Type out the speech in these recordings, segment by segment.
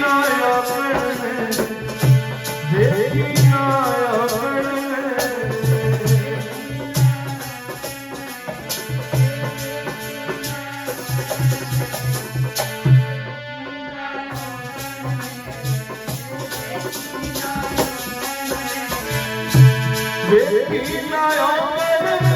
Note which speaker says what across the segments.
Speaker 1: ના આપણે દેખી ના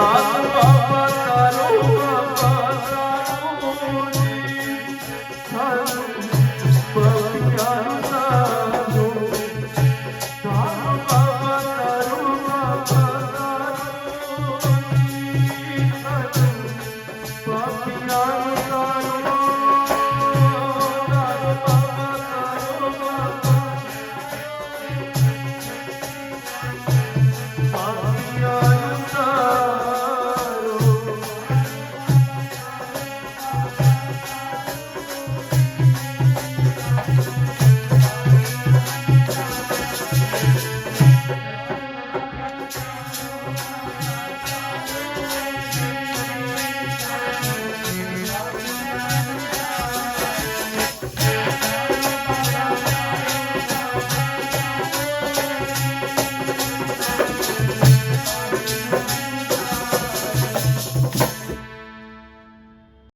Speaker 1: Yeah.